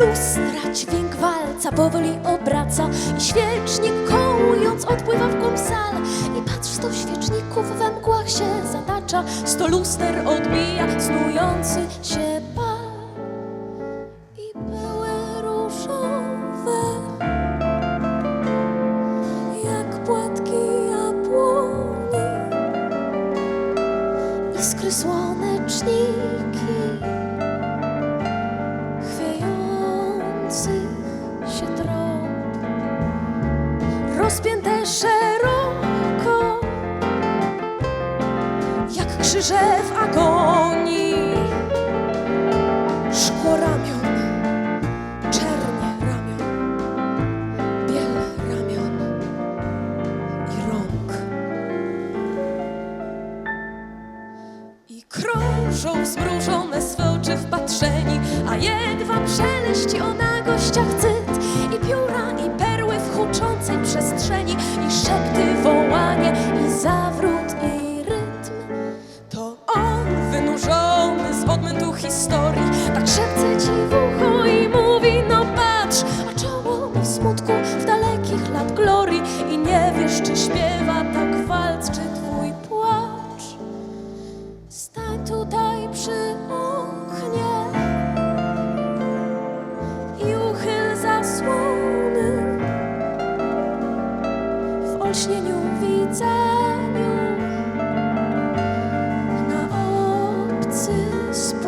lustra dźwięk walca powoli obraca. I świecznik kołując odpływa w głąb sal. I patrz sto świeczników we mgłach się zatacza. Sto luster odbija snujący się bal krzyże w agonii szkło ramion czernie ramion biel ramion i rąk. I krążą zmrużone swe oczy wpatrzeni, a jedwab szeleści o wynurzony z odmętu historii, tak szepce ci w ucho i mówi, no patrz, a czoło w smutku w dalekich lat glorii. I nie wiesz, czy śpiewa tak walc, czy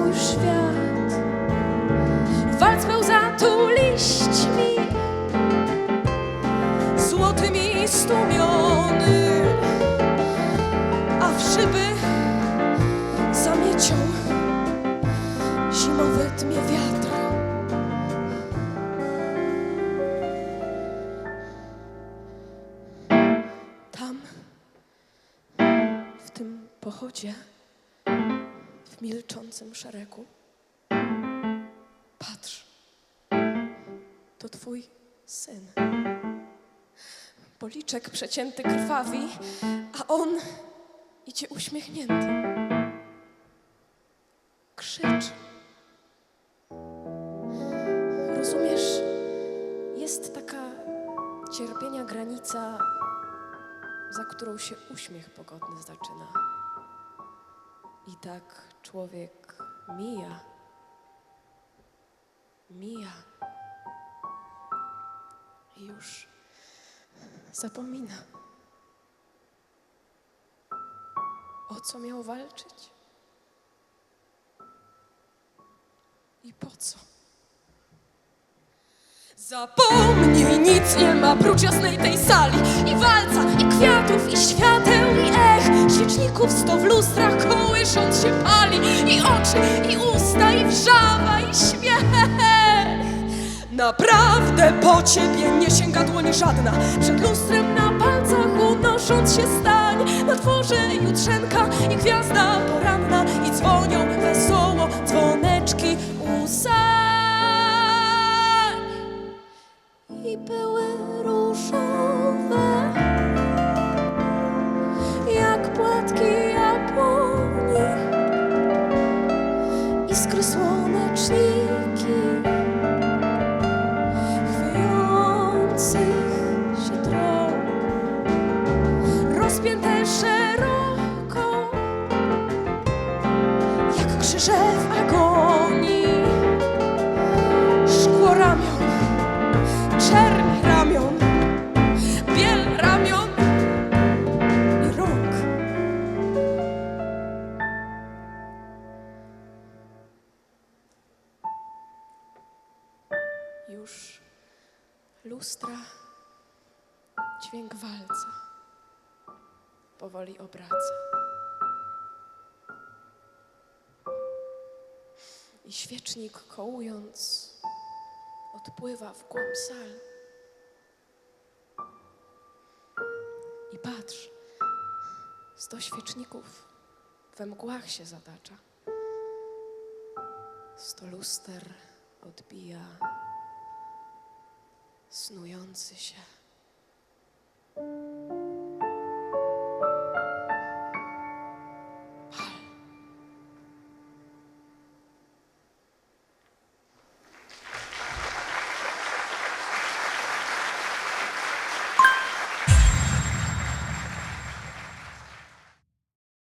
spójrz świat. Pełza tu liśćmi złotymi stumiony, a w szyby zamiecią zimowe tmie wiatr. Tam, w tym pochodzie, w milczącym szeregu, patrz, to twój syn. Policzek przecięty krwawi, a on idzie uśmiechnięty krzycz. Rozumiesz, jest taka cierpienia granica, za którą się uśmiech pogodny zaczyna. I tak człowiek mija, mija i już zapomina. O co miał walczyć? I po co? Zapomnij, nic nie ma prócz jasnej tej sali I walca, i kwiatów, i świateł, Świeczników sto w lustrach kołysząc się pali I oczy, i usta, i wrzawa, i śmiech. Naprawdę po ciebie nie sięga dłoni żadna. Przed lustrem na palcach unosząc się stań. Na dworze jutrzenka i gwiazda poranna I dzwonią wesoło dzwoneczki łzań I były lustra, dźwięk walca powoli obraca. I świecznik kołując odpływa w głąb sal. I patrz, sto świeczników we mgłach się zatacza. Sto luster odbija snujący się